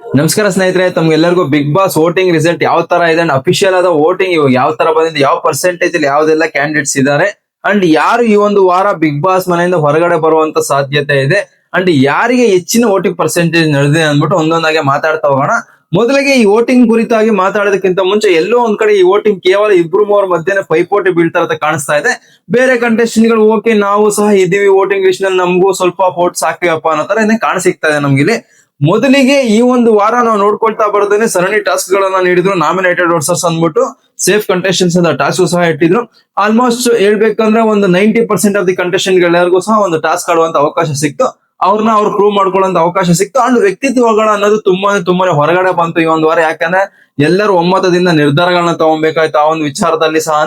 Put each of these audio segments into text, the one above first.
ನಮಸ್ಕಾರ ಸ್ನೇಹಿತರೆ, ತಮ್ಗೆಲ್ಲರಿಗೂ ಬಿಗ್ ಬಾಸ್ ವೋಟಿಂಗ್ ರಿಸಲ್ಟ್ ಯಾವ ತರ ಇದೆ ಅಂಡ್ ಅಫಿಷಿಯಲ್ ಆದ ವೋಟಿಂಗ್ ಇವಾಗ ಯಾವ ತರ ಬಂದಿದೆ, ಯಾವ ಪರ್ಸೆಂಟೇಜ್ ಅಲ್ಲಿ ಯಾವ್ದೆಲ್ಲ ಕ್ಯಾಂಡಿಡೇಟ್ಸ್ ಇದ್ದಾರೆ ಅಂಡ್ ಯಾರು ಈ ಒಂದು ವಾರ ಬಿಗ್ ಬಾಸ್ ಮನೆಯಿಂದ ಹೊರಗಡೆ ಬರುವಂತ ಸಾಧ್ಯತೆ ಇದೆ ಅಂಡ್ ಯಾರಿಗೆ ಹೆಚ್ಚಿನ ವೋಟಿಂಗ್ ಪರ್ಸೆಂಟೇಜ್ ನಡೆದಿದೆ ಅಂದ್ಬಿಟ್ಟು ಒಂದೊಂದಾಗೆ ಮಾತಾಡ್ತಾ ಹೋಗೋಣ. ಮೊದಲಿಗೆ ಈ ವೋಟಿಂಗ್ ಕುರಿತಾಗಿ ಮಾತಾಡೋದಕ್ಕಿಂತ ಮುಂಚೆ ಎಲ್ಲೋ ಒಂದ್ ಕಡೆ ಈ ವೋಟಿಂಗ್ ಕೇವಲ ಇಬ್ರು ಮೂವರ ಮಧ್ಯೆ ಪೈಪೋಟಿ ಬೀಳ್ತಾ ಕಾಣಿಸ್ತಾ ಇದೆ. ಬೇರೆ ಕಂಟೆಸ್ಟೆಂಟ್ಗಳು ಗಳು ಓಕೆ ನಾವು ಸಹ ಇದೀವಿ ವೋಟಿಂಗ್ ಲಿಸ್ಟ್ನಲ್ಲಿ, ನಮಗೂ ಸ್ವಲ್ಪ ವೋಟ್ ಹಾಕಿವಪ್ಪ ಅನ್ನೋ ತರ ಕಾಣಿಸಿಕ್ತಾ ಇದೆ ನಮ್ಗೆ ಇಲ್ಲಿ ಮೊದಲಿಗೆ ಈ ಒಂದು ವಾರ ನಾವು ನೋಡ್ಕೊಳ್ತಾ ಬರ್ತೇನೆ ಸರಣಿ ಟಾಸ್ಕ್ ಗಳನ್ನ ನೀಡಿದ್ರು ನಾಮಿನೇಟೆಡ್ ವರ್ಸರ್ಸ್ ಅಂದ್ಬಿಟ್ಟು ಸೇಫ್ ಕಂಟೆಸ್ಟೆನ್ಸ್ ಅಂತ ಟಾಸ್ಕ್ ಸಹ ಇಟ್ಟಿದ್ರು. ಆಲ್ಮೋಸ್ಟ್ ಹೇಳ್ಬೇಕಂದ್ರೆ ಒಂದು ninety percent of the contestant ಗಳೆಲ್ಲರಿಗೂ ಸಹ ಒಂದು ಟಾಸ್ಕ್ ಆಡುವಂತ ಅವಕಾಶ ಸಿಕ್ತು. ಅವ್ರನ್ನ ಅವ್ರು ಪ್ರೂವ್ ಮಾಡ್ಕೊಳ್ಳೋಂತ ಅವಕಾಶ ಸಿಕ್ತು. ಅಂಡ್ ವ್ಯಕ್ತಿತ್ವಗಳ ಅನ್ನೋದು ತುಂಬಾನೇ ತುಂಬಾನೇ ಹೊರಗಡೆ ಬಂತು ಈ ಒಂದು ವಾರ. ಯಾಕಂದ್ರೆ ಎಲ್ಲರೂ ಒಮ್ಮತದಿಂದ ನಿರ್ಧಾರಗಳನ್ನ ತಗೊಬೇಕಾಯ್ತು ಆ ಒಂದು ವಿಚಾರದಲ್ಲಿ ಸಹ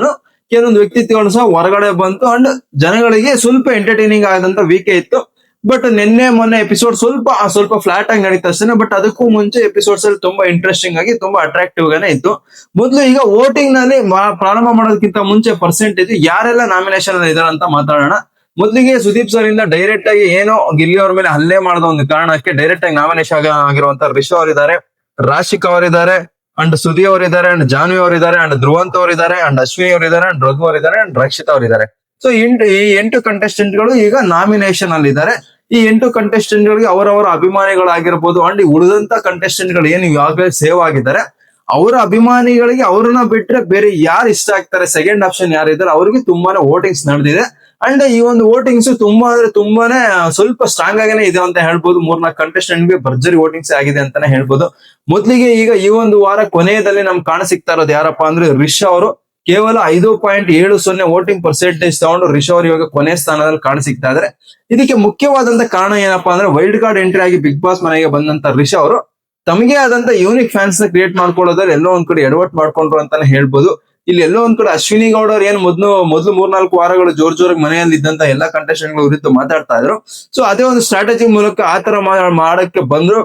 ಕೆಲವೊಂದು ವ್ಯಕ್ತಿತ್ವಗಳು ಸಹ ಹೊರಗಡೆ ಬಂತು. ಅಂಡ್ ಜನಗಳಿಗೆ ಸ್ವಲ್ಪ ಎಂಟರ್ಟೈನಿಂಗ್ ಆದಂತ ವೀಕೆ ಇತ್ತು. ಬಟ್ ನಿನ್ನೆ ಮೊನ್ನೆ ಎಪಿಸೋಡ್ ಸ್ವಲ್ಪ ಸ್ವಲ್ಪ ಫ್ಲಾಟ್ ಆಗಿ ನಡೀತಾ ಅಷ್ಟೇ ಬಟ್ ಅದಕ್ಕೂ ಮುಂಚೆ ಎಪಿಸೋಡ್ಸ್ ಅಲ್ಲಿ ತುಂಬಾ ಇಂಟ್ರೆಸ್ಟಿಂಗ್ ಆಗಿ, ತುಂಬಾ ಅಟ್ರಾಕ್ಟಿವ್ ಗಾನೆ ಇತ್ತು. ಮೊದಲು ಈಗ ವೋಟಿಂಗ್ನಲ್ಲಿ ಪ್ರಾರಂಭ ಮಾಡೋದಕ್ಕಿಂತ ಮುಂಚೆ ಪರ್ಸೆಂಟೇಜ್ ಯಾರೆಲ್ಲ ನಾಮಿನೇಷನ್ ಅಲ್ಲಿ ಇದಾರೆ ಅಂತ ಮಾತಾಡೋಣ. ಮೊದಲಿಗೆ ಸುದೀಪ್ ಸರ್ ಇಂದ ಡೈರೆಕ್ಟ್ ಆಗಿ ಏನೋ ಗಿಲ್ಲಿ ಅವ್ರ ಮೇಲೆ ಹಲ್ಲೆ ಮಾಡದ ಒಂದು ಕಾರಣಕ್ಕೆ ಡೈರೆಕ್ಟ್ ಆಗಿ ನಾಮಿನೇಷನ್ ಆಗಿರುವಂತ ರಿಷು ಅವರಿದ್ದಾರೆ ರಾಶಿಕ್ ಅವರಿದ್ದಾರೆ ಅಂಡ್ ಸುದಿ ಅವರಿದ್ದಾರೆ ಅಂಡ್ ಜಾನ್ವಿ ಅವರಿದ್ದಾರೆ ಅಂಡ್ ಧ್ರುವಂತ್ ಅವರಿದ್ದಾರೆ ಅಂಡ್ ಅಶ್ವಿನಿ ಅವರಿದ್ದಾರೆ ಅಂಡ್ ರಘು ಅವರಿದ್ದಾರೆ ಅಂಡ್ ರಕ್ಷಿತ್ ಅವರಿದ್ದಾರೆ ಸೊ ಎಂಟು, ಈ ಎಂಟು ಕಂಟೆಸ್ಟೆಂಟ್ಗಳು ಈಗ ನಾಮಿನೇಷನ್ ಅಲ್ಲಿ ಇದ್ದಾರೆ ಈ ಎಂಟು ಕಂಟೆಸ್ಟೆಂಟ್ ಗಳಿಗೆ ಅವರವರ ಅಭಿಮಾನಿಗಳಾಗಿರ್ಬೋದು ಅಂಡ್ ಉಳಿದಂತ ಕಂಟೆಸ್ಟೆಂಟ್ಗಳು ಏನು ಈಗಾಗಲೇ ಸೇವ್ ಆಗಿದ್ದಾರೆ, ಅವರ ಅಭಿಮಾನಿಗಳಿಗೆ ಅವ್ರನ್ನ ಬಿಟ್ರೆ ಬೇರೆ ಯಾರು ಇಷ್ಟ ಆಗ್ತಾರೆ? ಸೆಕೆಂಡ್ ಆಪ್ಷನ್ ಯಾರಿದ್ದಾರೆ ಅವ್ರಿಗೆ ತುಂಬಾನೇ ವೋಟಿಂಗ್ಸ್ ನಡೆದಿದೆ. ಅಂಡ್ ಈ ಒಂದು ವೋಟಿಂಗ್ಸ್ ತುಂಬಾ ಅಂದ್ರೆ ತುಂಬಾನೇ ಸ್ವಲ್ಪ ಸ್ಟ್ರಾಂಗ್ ಆಗೇನೆ ಇದೆ ಅಂತ ಹೇಳ್ಬೋದು. ಮೂರ್ನಾಲ್ಕು ಕಂಟೆಸ್ಟೆಂಟ್ಗೆ ಭರ್ಜರಿ ವೋಟಿಂಗ್ಸ್ ಆಗಿದೆ ಅಂತಾನೆ ಹೇಳ್ಬೋದು. ಮೊದಲಿಗೆ ಈಗ ಈ ಒಂದು ವಾರ ಕೊನೆಯದಲ್ಲಿ ನಮ್ಗೆ ಕಾಣ ಇರೋದು ಯಾರಪ್ಪ ಅಂದ್ರೆ ರಿಷ್ ಅವರು. ಕೇವಲ ಐದು ಪಾಯಿಂಟ್ ಏಳು ಸೊನ್ನೆ ವೋಟಿಂಗ್ ಪರ್ಸೆಂಟೇಜ್ ತಗೊಂಡು ರಿಷವ್ ಅವರು ಇವಾಗ ಕೊನೆ ಸ್ಥಾನದಲ್ಲಿ ಕಾಣ ಸಿಗ್ತಾ ಇದಾರೆ. ಇದಕ್ಕೆ ಮುಖ್ಯವಾದಂತ ಕಾರಣ ಏನಪ್ಪಾ ಅಂದ್ರೆ ವೈಲ್ಡ್ ಕಾರ್ಡ್ ಎಂಟ್ರಿ ಆಗಿ ಬಿಗ್ ಬಾಸ್ ಮನೆಗೆ ಬಂದಂತ ರಿಷ ಅವರು ತಮಗೆ ಆದಂತ ಯೂನಿಕ್ ಫ್ಯಾನ್ಸ್ನ ಕ್ರಿಯೇಟ್ ಮಾಡ್ಕೊಳ್ಳೋದ್ರಲ್ಲಿ ಎಲ್ಲೋ ಒಂದ್ ಕಡೆ ಎಡವಟ್ ಮಾಡ್ಕೊಂಡ್ರು ಅಂತಾನೆ ಹೇಳ್ಬೋದು. ಇಲ್ಲಿ ಎಲ್ಲೋ ಒಂದ್ ಕಡೆ ಅಶ್ವಿನಿ ಗೌಡ ಅವ್ರು ಏನ್ ಮೊದ್ಲು ಮೊದ್ಲು ಮೂರ್ನಾಲ್ಕು ವಾರಗಳು ಜೋರ್ ಜೋರಾಗಿ ಮನೆಯಲ್ಲಿ ಇದ್ದಂತ ಎಲ್ಲಾ ಕಂಟೆಸ್ಟೆಂಟ್ಗಳ ಕುರಿತು ಮಾತಾಡ್ತಾ ಇದ್ರು. ಸೊ ಅದೇ ಒಂದು ಸ್ಟ್ರಾಟಜಿ ಮೂಲಕ ಆತರ ಮಾಡಕ್ಕೆ ಬಂದ್ರು.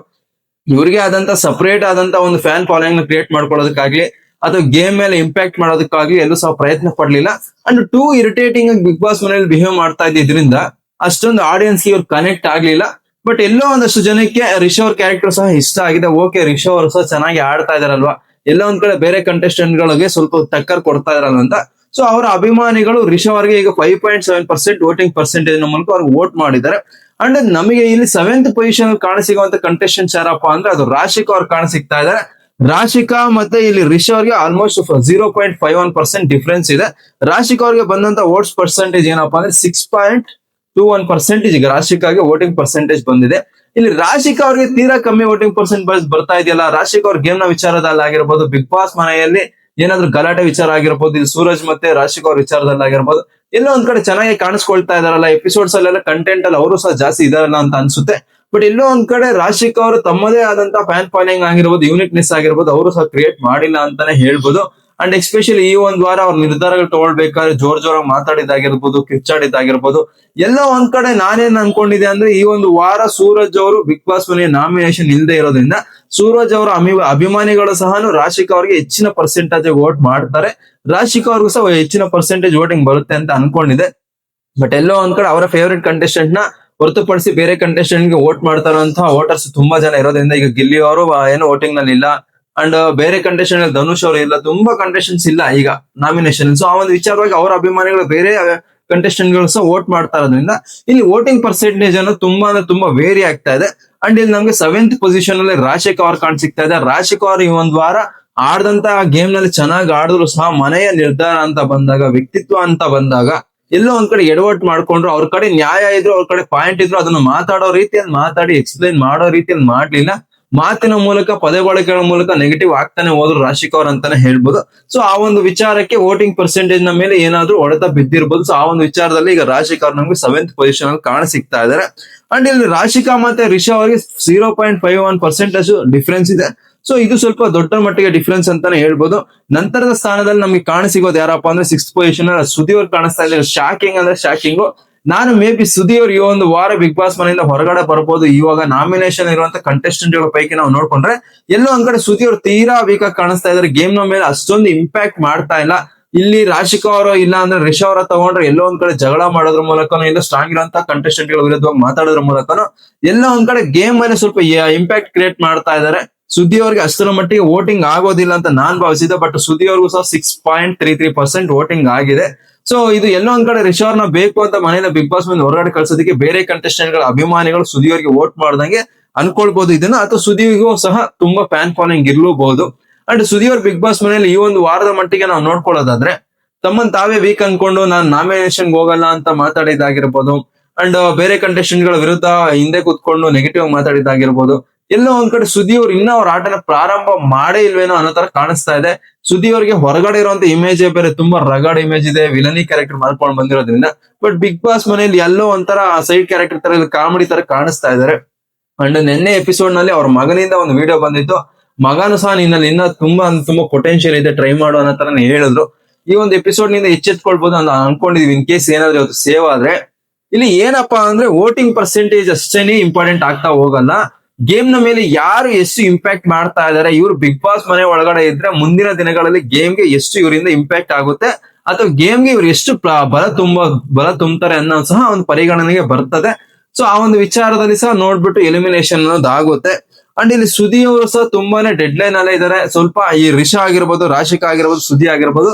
ಇವರಿಗೆ ಆದಂತ ಸಪರೇಟ್ ಆದಂತ ಒಂದು ಫ್ಯಾನ್ ಫಾಲೋಯಿಂಗ್ ಕ್ರಿಯೇಟ್ ಮಾಡ್ಕೊಳ್ಳೋದಕ್ಕಾಗ್ಲಿ. ಅಥವಾ ಗೇಮ್ ಮೇಲೆ ಇಂಪ್ಯಾಕ್ಟ್ ಮಾಡೋದಕ್ಕಾಗ್ಲಿ ಎಲ್ಲೂ ಸಹ ಪ್ರಯತ್ನ ಪಡ್ಲಿಲ್ಲ. ಅಂಡ್ ಟೂ ಇರಿಟೇಟಿಂಗ್ ಆಗಿ ಬಿಗ್ ಬಾಸ್ ಮನೇಲಿ ಬಿಹೇವ್ ಮಾಡ್ತಾ ಇದ್ದಿದ್ರಿಂದ ಅಷ್ಟೊಂದು ಆಡಿಯನ್ಸ್ ಇವ್ರು ಕನೆಕ್ಟ್ ಆಗ್ಲಿಲ್ಲ. ಬಟ್ ಎಲ್ಲೋ ಒಂದಷ್ಟು ಜನಕ್ಕೆ ರಿಷೋ ಅವ್ರ ಕ್ಯಾರೆಕ್ಟರ್ ಸಹ ಇಷ್ಟ ಆಗಿದೆ. ಓಕೆ ರಿಷೋ ಅವರು ಸಹ ಚೆನ್ನಾಗಿ ಆಡ್ತಾ ಇದಾರಲ್ವಾ ಎಲ್ಲೋ ಒಂದ್ ಕಡೆ ಬೇರೆ ಕಂಟೆಸ್ಟೆಂಟ್ ಗಳಿಗೆ ಸ್ವಲ್ಪ ಟಕ್ಕರ್ ಕೊಡ್ತಾ ಇದಾರಲ್ಲ ಅಂತ. ಸೊ ಅವರ ಅಭಿಮಾನಿಗಳು ರಿಷೋ ಅವರಿಗೆ ಈಗ five point seven percent voting percentage ಮೂಲಕ ಅವ್ರಿಗೆ ವೋಟ್ ಮಾಡಿದ್ದಾರೆ. ಅಂಡ್ ನಮಗೆ ಇಲ್ಲಿ ಸೆವೆಂತ್ ಪೊಸಿಷನ್ ಕಾಣಸಿಗುವಂತ ಕಂಟೆಸ್ಟೆಂಟ್ ಯಾರಪ್ಪ ಅಂದ್ರೆ ಅದು ರಾಶಿಕ್ ಅವ್ರು ಕಾಣಸಿಗ್ತಾ ಇದ್ದಾರೆ. ರಾಶಿಕಾ ಮತ್ತೆ ಇಲ್ಲಿ ರಿಷಿ ಅವ್ರಿಗೆ almost zero point five one percent difference ಇದೆ. ರಾಶಿಕಾ ಅವ್ರಿಗೆ ಬಂದಂತ ವೋಟ್ಸ್ ಪರ್ಸೆಂಟೇಜ್ ಏನಪ್ಪಾ ಅಂದ್ರೆ six point two one percentage ಈಗ ರಾಶಿಕಾಗೆ ವೋಟಿಂಗ್ ಪರ್ಸೆಂಟೇಜ್ ಬಂದಿದೆ. ಇಲ್ಲಿ ರಾಶಿಕಾ ಅವ್ರಿಗೆ ತೀರಾ ಕಮ್ಮಿ ವೋಟಿಂಗ್ ಪರ್ಸೆಂಟ್ ಬರ್ತಾ ಇದೆಯಲ್ಲ, ರಾಶಿಕಾ ಅವ್ರ ಗೇಮ್ನ ವಿಚಾರದಲ್ಲಿ ಆಗಿರ್ಬೋದು ಬಿಗ್ ಬಾಸ್ ಮನೆಯಲ್ಲಿ ಏನಾದ್ರು ಗಲಾಟೆ ವಿಚಾರ ಆಗಿರ್ಬೋದು, ಇಲ್ಲಿ ಸೂರಜ್ ಮತ್ತೆ ರಾಶಿಕಾ ಅವ್ರ ವಿಚಾರದಲ್ಲಿ ಆಗಿರ್ಬೋದು, ಎಲ್ಲೋ ಒಂದ್ ಕಡೆ ಚೆನ್ನಾಗಿ ಕಾಣಿಸ್ಕೊಳ್ತಾ ಇದಾರಲ್ಲ ಎಪಿಸೋಡ್ಸ್ ಅಲ್ಲೆಲ್ಲ ಕಂಟೆಂಟ್ ಅಲ್ಲಿ ಅವರು ಸಹ ಜಾಸ್ತಿ ಇದಾರಲ್ಲ ಅಂತ ಅನ್ಸುತ್ತೆ. ಬಟ್ ಎಲ್ಲೋ ಒಂದ್ ಕಡೆ ರಾಶಿಕ್ ಅವರು ತಮ್ಮದೇ ಆದಂತ ಫ್ಯಾನ್ ಫಾಲೋಯಿಂಗ್ ಆಗಿರ್ಬೋದು ಯೂನಿಕ್ನೆಸ್ ಆಗಿರ್ಬೋದು, ಅವರು ಸಹ ಕ್ರಿಯೇಟ್ ಮಾಡಿಲ್ಲ ಅಂತಾನೆ ಹೇಳ್ಬೋದು. ಅಂಡ್ ಎಸ್ಪೆಷಲಿ ಈ ಒಂದ್ ವಾರ ಅವ್ರ ನಿರ್ಧಾರಗಳು ತಗೊಳ್ಬೇಕಾದ್ರೆ ಜೋರ್ ಜೋರಾಗಿ ಮಾತಾಡಿದಾಗಿರ್ಬೋದು ಕಿಚ್ಚಾಡಿದಾಗಿರ್ಬೋದು ಎಲ್ಲೋ ಒಂದ್ ಕಡೆ ನಾನೇನ್ ಅನ್ಕೊಂಡಿದೆ ಅಂದ್ರೆ ಈ ಒಂದು ವಾರ ಸೂರಜ್ ಅವರು ಬಿಗ್ ಬಾಸ್ ಮನೆಯ ನಾಮಿನೇಷನ್ ಇಲ್ಲದೆ ಇರೋದ್ರಿಂದ ಸೂರಜ್ ಅವರ ಅಮಿ, ಅಭಿಮಾನಿಗಳು ಸಹ ರಾಶಿಕ್ ಅವರಿಗೆ ಹೆಚ್ಚಿನ ಪರ್ಸೆಂಟೇಜ್ ವೋಟ್ ಮಾಡ್ತಾರೆ. ರಾಶಿಕ್ ಅವ್ರಿಗೂ ಸಹ ಹೆಚ್ಚಿನ ಪರ್ಸೆಂಟೇಜ್ ವೋಟಿಂಗ್ ಬರುತ್ತೆ ಅಂತ ಅನ್ಕೊಂಡಿದೆ ಬಟ್ ಎಲ್ಲೋ ಒಂದ್ ಕಡೆ ಅವರ ಫೇವರಿಟ್ ಕಂಟೆಸ್ಟೆಂಟ್ನ ಹೊರತುಪಡಿಸಿ ಬೇರೆ ಕಂಟೆಸ್ಟೆಂಟ್ಗೆ ವೋಟ್ ಮಾಡ್ತಾರಂತ ವೋಟರ್ಸ್ ತುಂಬಾ ಜನ ಇರೋದ್ರಿಂದ ಈಗ ಗಿಲ್ಲಿ ಅವರು ಏನು ವೋಟಿಂಗ್ನಲ್ಲಿ ಇಲ್ಲ. ಅಂಡ್ ಬೇರೆ ಕಂಟೆಸ್ಟೆಂಟ್ ಧನುಷ್ ಅವರು ಇಲ್ಲ. ತುಂಬಾ ಕಂಟೆಸ್ಟೆಂಟ್ಸ್ ಇಲ್ಲ ಈಗ ನಾಮಿನೇಷನ್ ಸೊ ಆ ಒಂದು ವಿಚಾರವಾಗಿ ಅವರ ಅಭಿಮಾನಿಗಳು ಬೇರೆ ಕಂಟೆಸ್ಟೆಂಟ್ಗಳು ಸಹ ವೋಟ್ ಮಾಡ್ತಾ ಇರೋದ್ರಿಂದ ಇಲ್ಲಿ ವೋಟಿಂಗ್ ಪರ್ಸೆಂಟೇಜ್ ಅನ್ನು ತುಂಬಾ ಅಂದ್ರೆ ತುಂಬಾ ವೇರಿ ಆಗ್ತಾ ಇದೆ. ಅಂಡ್ ಇಲ್ಲಿ ನಮ್ಗೆ ಸೆವೆಂತ್ ಪೊಸಿಷನ್ ಅಲ್ಲಿ ರಾಶಿಕ್ ಅವರು ಕಾಣಿಸ್ತಾ ಇದೆ. ರಾಶಿಕ್ ಅವರು ಈ ಒಂದ್ ವಾರ ಆಡ್ದಂತ ಗೇಮ್ನಲ್ಲಿ ಚೆನ್ನಾಗಿ ಆಡಿದ್ರು ಸಹ ಮನೆಯ ನಿರ್ಧಾರ ಅಂತ ಬಂದಾಗ, ವ್ಯಕ್ತಿತ್ವ ಅಂತ ಬಂದಾಗ ಎಲ್ಲೋ ಒಂದ್ ಕಡೆ ಎಡವಟ್ ಮಾಡ್ಕೊಂಡ್ರು, ಅವ್ರ ಕಡೆ ನ್ಯಾಯ ಇದ್ರು, ಅವ್ರ ಕಡೆ ಪಾಯಿಂಟ್ ಇದ್ರು ಅದನ್ನ ಮಾತಾಡೋ ರೀತಿಯಲ್ಲಿ ಮಾತಾಡಿ ಎಕ್ಸ್ಪ್ಲೈನ್ ಮಾಡೋ ರೀತಿಯಲ್ಲಿ ಮಾಡ್ಲಿಲ್ಲ. ಮಾತಿನ ಮೂಲಕ, ಪದ ಬಳಕೆಗಳ ಮೂಲಕ ನೆಗೆಟಿವ್ ಆಗ್ತಾನೆ ಹೋದ್ರು ರಾಶಿಕ್ ಅವ್ರ ಅಂತಾನೆ ಹೇಳ್ಬೋದು. ಸೊ ಆ ಒಂದು ವಿಚಾರಕ್ಕೆ ವೋಟಿಂಗ್ ಪರ್ಸೆಂಟೇಜ್ನ ಮೇಲೆ ಏನಾದ್ರೂ ಹೊಡೆತ ಬಿದ್ದಿರ್ಬೋದು. ಸೊ ಆ ಒಂದು ವಿಚಾರದಲ್ಲಿ ಈಗ ರಾಶಿಕ್ ಅವ್ರು ನಮ್ಗೆ ಸೆವೆಂತ್ ಪೊಸಿಷನ್ ಅಲ್ಲಿ ಕಾಣ ಸಿಗ್ತಾ ಇದಾರೆ. ಅಂಡ್ ಇಲ್ಲಿ ರಾಶಿಕಾ ಮತ್ತೆ ರಿಷಾ ಅವರಿಗೆ zero point five one percentage difference ಇದೆ. ಸೊ ಇದು ಸ್ವಲ್ಪ ದೊಡ್ಡ ಮಟ್ಟಿಗೆ ಡಿಫ್ರೆನ್ಸ್ ಅಂತಾನೆ ಹೇಳ್ಬೋದು. ನಂತರದ ಸ್ಥಾನದಲ್ಲಿ ನಮ್ಗೆ ಕಾಣಸಿಗೋದು ಯಾರಪ್ಪ ಅಂದ್ರೆ ಸಿಕ್ಸ್ ಪೊಸಿಷನ್ ಅವ್ರು ಕಾಣಿಸ್ತಾ ಇದೆ ಶಾಕಿಂಗ್ ಅಂದ್ರೆ ಶಾಕಿಂಗ್ ನಾನು ಮೇ ಬಿ ಸುದಿ ಅವ್ರು ಈ ಒಂದು ವಾರ ಬಿಗ್ ಬಾಸ್ ಮನೆಯಿಂದ ಹೊರಗಡೆ ಬರ್ಬೋದು. ಇವಾಗ ನಾಮಿನೇಷನ್ ಇರುವಂತ ಕಂಟೆಸ್ಟೆಂಟ್ಗಳ ಪೈಕಿ ನಾವು ನೋಡ್ಕೊಂಡ್ರೆ ಎಲ್ಲೋ ಒಂದ್ ಕಡೆ ಸುದಿ ಅವ್ರು ತೀರಾ ವೀಕ್ ಕಾಣಿಸ್ತಾ ಇದಾರೆ ಗೇಮ್ನ ಮೇಲೆ ಅಷ್ಟೊಂದು ಇಂಪ್ಯಾಕ್ಟ್ ಮಾಡ್ತಾ ಇಲ್ಲ. ಇಲ್ಲಿ ರಾಶಿಕಾ ಅವರು ಇಲ್ಲ ಅಂದ್ರೆ ರಿಷ ಅವರ ತಗೊಂಡ್ರೆ ಎಲ್ಲೋ ಒಂದ್ ಕಡೆ ಜಗಳ ಮಾಡೋದ್ರ ಮೂಲಕನೋ ಇಲ್ಲ ಸ್ಟ್ರಾಂಗ್ ಇರುವಂತ ಕಂಟೆಸ್ಟೆಂಟ್ಗಳ ವಿರುದ್ಧವಾಗಿ ಮಾತಾಡೋದ್ರ ಮೂಲಕನೋ ಎಲ್ಲ ಒಂದ್ ಕಡೆ ಗೇಮ್ ಮೇಲೆ ಸ್ವಲ್ಪ ಇಂಪ್ಯಾಕ್ಟ್ ಕ್ರಿಯೇಟ್ ಮಾಡ್ತಾ ಇದಾರೆ ಸುದ್ದಿ ಅವ್ರಿಗೆ ಅಷ್ಟರ ಮಟ್ಟಿಗೆ ವೋಟಿಂಗ್ ಆಗೋದಿಲ್ಲ ಅಂತ ನಾನ್ ಭಾವಿಸಿದ್ದೆ ಬಟ್ ಸುದ್ದಿ ಅವ್ರಿಗೂ ಸಹ six point three three percent voting ಆಗಿದೆ. ಸೊ ಇದು ಎಲ್ಲೋ ಒಂದ್ ಕಡೆ ರಿಷಾರ್ನ ಬೇಕು ಅಂತ ಮನೇಲಿ ಬಿಗ್ ಬಾಸ್ ಮುಂದೆ ಹೊರಗಡೆ ಕಳ್ಸೋದಕ್ಕೆ ಬೇರೆ ಕಂಟೆಸ್ಟೆಂಟ್ಗಳ ಅಭಿಮಾನಿಗಳು ಸುದ್ದಿ ಅವ್ರಿಗೆ ವೋಟ್ ಮಾಡ್ದಂಗೆ ಅನ್ಕೊಳ್ಬಹುದು ಇದನ್ನ. ಅಥವಾ ಸುದ್ದಿಗೂ ಸಹ ತುಂಬಾ ಫ್ಯಾನ್ ಫಾಲೋಯಿಂಗ್ ಇರ್ಲೂಬಹುದು. ಅಂಡ್ ಸುದ್ದಿ ಬಿಗ್ ಬಾಸ್ ಮನೆಯಲ್ಲಿ ಈ ಒಂದು ವಾರದ ಮಟ್ಟಿಗೆ ನಾವು ನೋಡ್ಕೊಳ್ಳೋದಾದ್ರೆ, ತಮ್ಮನ್ ತಾವೇ ವೀಕ್ ಅನ್ಕೊಂಡು ನಾನ್ ನಾಮಿನೇಷನ್ ಹೋಗಲ್ಲ ಅಂತ ಮಾತಾಡಿದಾಗಿರ್ಬೋದು ಅಂಡ್ ಬೇರೆ ಕಂಟೆಸ್ಟೆಂಟ್ಗಳ ವಿರುದ್ಧ ಹಿಂದೆ ಕೂತ್ಕೊಂಡು ನೆಗೆಟಿವ್ ಮಾತಾಡಿದಾಗಿರ್ಬೋದು ಎಲ್ಲೋ ಒಂದ್ ಕಡೆ ಸುದ್ದಿ ಅವ್ರು ಇನ್ನೂ ಅವ್ರ ಆಟನ ಪ್ರಾರಂಭ ಮಾಡೇ ಇಲ್ವೇನೋ ಅನ್ನೋ ತರ ಕಾಣಿಸ್ತಾ ಇದೆ. ಸುದ್ದಿ ಅವ್ರಿಗೆ ಹೊರಗಡೆ ಇರುವಂತ ಇಮೇಜ್ ಬೇರೆ ತುಂಬಾ ರಗಡ್ ಇಮೇಜ್ ಇದೆ ವಿಲನಿ ಕ್ಯಾರೆಕ್ಟರ್ ಮಾಡ್ಕೊಂಡು ಬಂದಿರೋದ್ರಿಂದ. ಬಟ್ ಬಿಗ್ ಬಾಸ್ ಮನೆಯಲ್ಲಿ ಎಲ್ಲೋ ಒಂಥರ ಸೈಡ್ ಕ್ಯಾರೆಕ್ಟರ್ ತರ ಕಾಮಿಡಿ ತರ ಕಾಣಿಸ್ತಾ ಇದಾರೆ. ಅಂಡ್ ನಿನ್ನೆ ಎಪಿಸೋಡ್ನಲ್ಲಿ ಅವ್ರ ಮಗನಿಂದ ಒಂದು ವಿಡಿಯೋ ಬಂದಿತ್ತು. ಮಗನು ಸಹ ನಿನ್ನಲ್ಲಿ ಇನ್ನ ತುಂಬಾ ತುಂಬಾ ಪೊಟೆನ್ಶಿಯಲ್ ಇದೆ ಟ್ರೈ ಮಾಡು ಅನ್ನೋ ತರ ಹೇಳಿದ್ರು. ಈ ಒಂದು ಎಪಿಸೋಡ್ನಿಂದ ಎಚ್ಚೆತ್ಕೊಳ್ಬಹುದು ಅಂತ ಅನ್ಕೊಂಡಿದೀವಿ ಇನ್ ಕೇಸ್ ಏನಾದ್ರು ಅದು ಸೇವ್ ಆದ್ರೆ. ಇಲ್ಲಿ ಏನಪ್ಪಾ ಅಂದ್ರೆ ವೋಟಿಂಗ್ ಪರ್ಸೆಂಟೇಜ್ ಅಷ್ಟೇನೆ ಇಂಪಾರ್ಟೆಂಟ್ ಆಗ್ತಾ ಹೋಗಲ್ಲ. ಗೇಮ್ನ ಮೇಲೆ ಯಾರು ಎಷ್ಟು ಇಂಪ್ಯಾಕ್ಟ್ ಮಾಡ್ತಾ ಇದಾರೆ, ಇವರು ಬಿಗ್ ಬಾಸ್ ಮನೆ ಒಳಗಡೆ ಇದ್ರೆ ಮುಂದಿನ ದಿನಗಳಲ್ಲಿ ಗೇಮ್ಗೆ ಎಷ್ಟು ಇವರಿಂದ ಇಂಪ್ಯಾಕ್ಟ್ ಆಗುತ್ತೆ, ಅಥವಾ ಗೇಮ್ಗೆ ಇವ್ರು ಎಷ್ಟು ಬಲ ತುಂಬ, ಬಲ ತುಂಬ್ತಾರೆ ಅನ್ನೋ ಸಹ ಒಂದು ಪರಿಗಣನೆಗೆ ಬರ್ತದೆ. ಸೊ ಆ ಒಂದು ವಿಚಾರದಲ್ಲಿ ಸಹ ನೋಡ್ಬಿಟ್ಟು ಎಲಿಮಿನೇಷನ್ ಅನ್ನೋದು ಆಗುತ್ತೆ. ಅಂಡ್ ಇಲ್ಲಿ ಸುದಿ ಅವರು ಸಹ ತುಂಬಾನೇ ಡೆಡ್ ಲೈನ್ ಅಲ್ಲೇ ಇದಾರೆ. ಸ್ವಲ್ಪ ಈ ರಿಷಾ ಆಗಿರ್ಬೋದು, ರಾಶಿಕಾ ಆಗಿರ್ಬೋದು, ಸುದಿ ಆಗಿರ್ಬೋದು,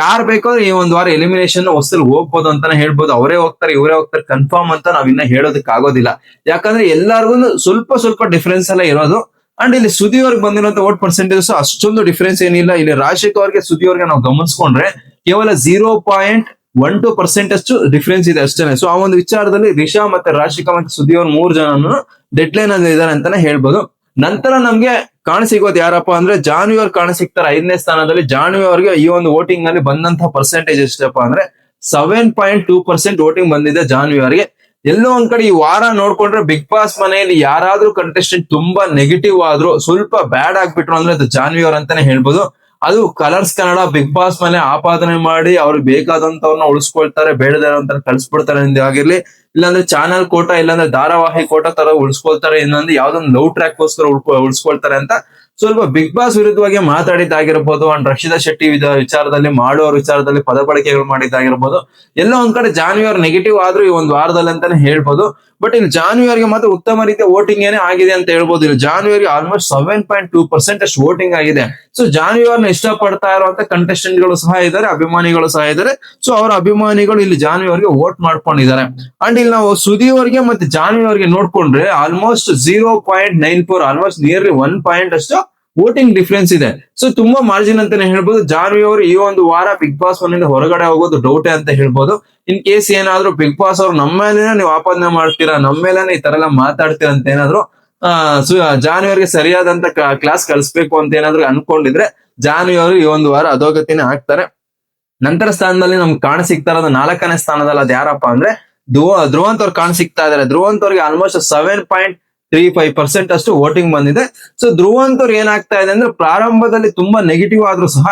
ಯಾರ್ ಬೇಕಾದ್ರೂ ಈ ಒಂದು ವಾರ ಎಲಿಮಿನೇಷನ್ ಹೊಸಲ್ಲಿ ಹೋಗ್ಬೋದು ಅಂತಾನೆ ಹೇಳ್ಬೋದು. ಅವರೇ ಹೋಗ್ತಾರೆ, ಇವರೇ ಹೋಗ್ತಾರೆ ಕನ್ಫರ್ಮ್ ಅಂತ ನಾವ್ ಇನ್ನ ಹೇಳೋದಕ್ಕೆ ಆಗೋದಿಲ್ಲ. ಯಾಕಂದ್ರೆ ಎಲ್ಲಾರ್ಗು ಸ್ವಲ್ಪ ಸ್ವಲ್ಪ ಡಿಫ್ರೆನ್ಸ್ ಎಲ್ಲ ಇರೋದು. ಅಂಡ್ ಇಲ್ಲಿ ಸುದಿ ಅವ್ರಿಗೆ ಬಂದಿರುವಂತ ವೋಟ್ ಪರ್ಸೆಂಟೇಜ್ ಅಷ್ಟೊಂದು ಡಿಫ್ರೆನ್ಸ್ ಏನಿಲ್ಲ. ಇಲ್ಲಿ ರಾಶಿಕ್ ಅವ್ರಿಗೆ ಸುದಿ ಅವ್ರಿಗೆ ನಾವು ಗಮನಿಸ್ಕೊಂಡ್ರೆ ಕೇವಲ zero point one two percent ಅಷ್ಟು ಡಿಫ್ರೆನ್ಸ್ ಇದೆ ಅಷ್ಟೇನೆ. ಸೊ ಆ ಒಂದು ವಿಚಾರದಲ್ಲಿ ರಿಷಾ ಮತ್ತೆ ರಾಶಿಕಾ ಮತ್ತೆ ಸುದಿ ಅವ್ರ ಮೂರ್ ಜನನು ಡೆಡ್ ಲೈನ್ ಅಲ್ಲಿ ಇದಾರೆ ಅಂತಾನೆ ಹೇಳ್ಬೋದು. ನಂತರ ನಮ್ಗೆ ಕಾಣಸಿಗೋದು ಯಾರಪ್ಪ ಅಂದ್ರೆ ಜಾನ್ವಿ ಅವ್ರು ಕಾಣಸಿಗ್ತಾರೆ ಐದನೇ ಸ್ಥಾನದಲ್ಲಿ. ಜಾನ್ವಿ ಅವ್ರಿಗೆ ಈ ಒಂದು ವೋಟಿಂಗ್ನಲ್ಲಿ ಬಂದಂತಹ ಪರ್ಸೆಂಟೇಜ್ ಎಷ್ಟಪ್ಪ ಅಂದ್ರೆ seven point two percent voting ಬಂದಿದೆ ಜಾನ್ವಿ ಅವರಿಗೆ ಎಲ್ಲೋ ಒಂದ್ ಕಡೆ ಈ ವಾರ ನೋಡ್ಕೊಂಡ್ರೆ ಬಿಗ್ ಬಾಸ್ ಮನೆಯಲ್ಲಿ ಯಾರಾದ್ರೂ ಕಂಟೆಸ್ಟೆಂಟ್ ತುಂಬಾ ನೆಗೆಟಿವ್ ಆದ್ರು ಸ್ವಲ್ಪ ಬ್ಯಾಡ್ ಆಗ್ಬಿಟ್ರು ಅಂದ್ರೆ ಅದು ಜಾನ್ವಿ ಅವ್ರ ಅಂತಾನೆ ಹೇಳ್ಬೋದು. ಅದು ಕಲರ್ಸ್ ಕನ್ನಡ ಬಿಗ್ ಬಾಸ್ ಮನೆ ಆಪಾದನೆ ಮಾಡಿ ಅವ್ರಿಗೆ ಬೇಕಾದಂತವ್ರನ್ನ ಉಳಿಸ್ಕೊಳ್ತಾರೆ ಬೇಡದಂತ ಕಳ್ಸ್ಬಿಡ್ತಾರೆ ಅಂತ ಆಗಿರ್ಲಿ. ಇಲ್ಲಾಂದ್ರೆ ಚಾನಲ್ ಕೋಟ, ಇಲ್ಲಾಂದ್ರೆ ಧಾರಾವಾಹಿ ಕೋಟ ತರ ಉಳಿಸ್ಕೊಳ್ತಾರೆ, ಇನ್ನೊಂದು ಯಾವ್ದೊಂದು ಲವ್ ಟ್ರ್ಯಾಕ್ ಗೋಸ್ಕರ ಉಳಿಸ್ಕೊಳ್ತಾರೆ ಅಂತ ಸ್ವಲ್ಪ ಬಿಗ್ ಬಾಸ್ ವಿರುದ್ಧವಾಗಿ ಮಾತಾಡಿದ್ದಾಗಿರ್ಬೋದು ಅಂಡ್ ರಕ್ಷಿತಾ ಶೆಟ್ಟಿ ವಿಚಾರದಲ್ಲಿ, ಮಾಡುವ ವಿಚಾರದಲ್ಲಿ ಪದ ಬಳಕೆಗಳು ಮಾಡಿದ್ದಾಗಿರ್ಬೋದು. ಎಲ್ಲ ಒಂದ್ ಕಡೆ ಜಾನ್ವಿ ಅವ್ರ ನೆಗೆಟಿವ್ ಆದ್ರೂ ಈ ಒಂದು ವಾರದಲ್ಲಿ ಅಂತಾನೆ ಹೇಳ್ಬೋದು. ಬಟ್ ಇಲ್ಲಿ ಜಾನ್ವಿ ಅವರಿಗೆ ಮಾತ್ರ ಉತ್ತಮ ರೀತಿಯ ವೋಟಿಂಗ್ ಏನೇ ಆಗಿದೆ ಅಂತ ಹೇಳ್ಬೋದು. ಇಲ್ಲಿ Janvi almost seven point two percent ಅಷ್ಟು ವೋಟಿಂಗ್ ಆಗಿದೆ. ಸೊ ಜಾನ್ವಿ ಅವ್ರನ್ನ ಇಷ್ಟಪಡ್ತಾ ಇರುವಂತ ಕಂಟೆಸ್ಟೆಂಟ್ಗಳು ಸಹ ಇದ್ದಾರೆ, ಅಭಿಮಾನಿಗಳು ಸಹ ಇದ್ದಾರೆ. ಸೊ ಅವರ ಅಭಿಮಾನಿಗಳು ಇಲ್ಲಿ ಜಾನ್ವಿ ಅವರಿಗೆ ವೋಟ್ ಮಾಡ್ಕೊಂಡಿದ್ದಾರೆ. ಅಂಡ್ ಇಲ್ಲಿ ನಾವು ಸುದೀವರಿಗೆ ಮತ್ತೆ ಜಾನ್ವಿ ಅವರಿಗೆ ನೋಡ್ಕೊಂಡ್ರೆ almost zero point nine four almost nearly one point ಅಷ್ಟು ವೋಟಿಂಗ್ ಡಿಫ್ರೆನ್ಸ್ ಇದೆ. ಸೊ ತುಂಬಾ ಮಾರ್ಜಿನ್ ಅಂತಾನೆ ಹೇಳ್ಬೋದು. ಜಾನ್ವಿ ಅವರು ಈ ಒಂದು ವಾರ ಬಿಗ್ ಬಾಸ್ ಮನೆಯಿಂದ ಹೊರಗಡೆ ಹೋಗೋದು ಡೌಟೆ ಅಂತ ಹೇಳ್ಬೋದು. ಇನ್ ಕೇಸ್ ಏನಾದ್ರು ಬಿಗ್ ಬಾಸ್ ಅವ್ರು ನಮ್ಮ ಮೇಲೇನೆ ನೀವು ಆಪಾದನೆ ಮಾಡ್ತೀರಾ, ನಮ್ಮ ಮೇಲೇನೆ ಈ ತರ ಎಲ್ಲ ಮಾತಾಡ್ತೀರಾ ಅಂತ ಏನಾದ್ರು, ಆ ಜಾನ್ವಿ ಅವರಿಗೆ ಸರಿಯಾದಂತ ಕ್ಲಾಸ್ ಕಳಿಸ್ಬೇಕು ಅಂತ ಏನಾದ್ರು ಅನ್ಕೊಂಡಿದ್ರೆ ಜಾನ್ವಿ ಅವರು ಈ ಒಂದು ವಾರ ಅಧೋಗತಿನ ಹಾಕ್ತಾರೆ. ನಂತರ ಸ್ಥಾನದಲ್ಲಿ ನಮ್ಗೆ ಕಾಣ ಸಿಗ್ತಾ ನಾಲ್ಕನೇ ಸ್ಥಾನದಲ್ಲಿ ಅದು ಯಾರಪ್ಪ ಅಂದ್ರೆ ಧ್ರುವ, ಧ್ರುವಂತ್ ಅವ್ರು ಕಾಣ ಸಿಗ್ತಾ ಇದಾರೆ. ಧ್ರುವಂತ್ ಅವ್ರಿಗೆ almost seven point three five percent ಅಷ್ಟು ವೋಟಿಂಗ್ ಬಂದಿದೆ. ಸೊ ಧ್ರುವಂತವ್ರು ಏನಾಗ್ತಾ ಇದೆ ಅಂದ್ರೆ ಪ್ರಾರಂಭದಲ್ಲಿ ತುಂಬಾ ನೆಗೆಟಿವ್ ಆದ್ರೂ ಸಹ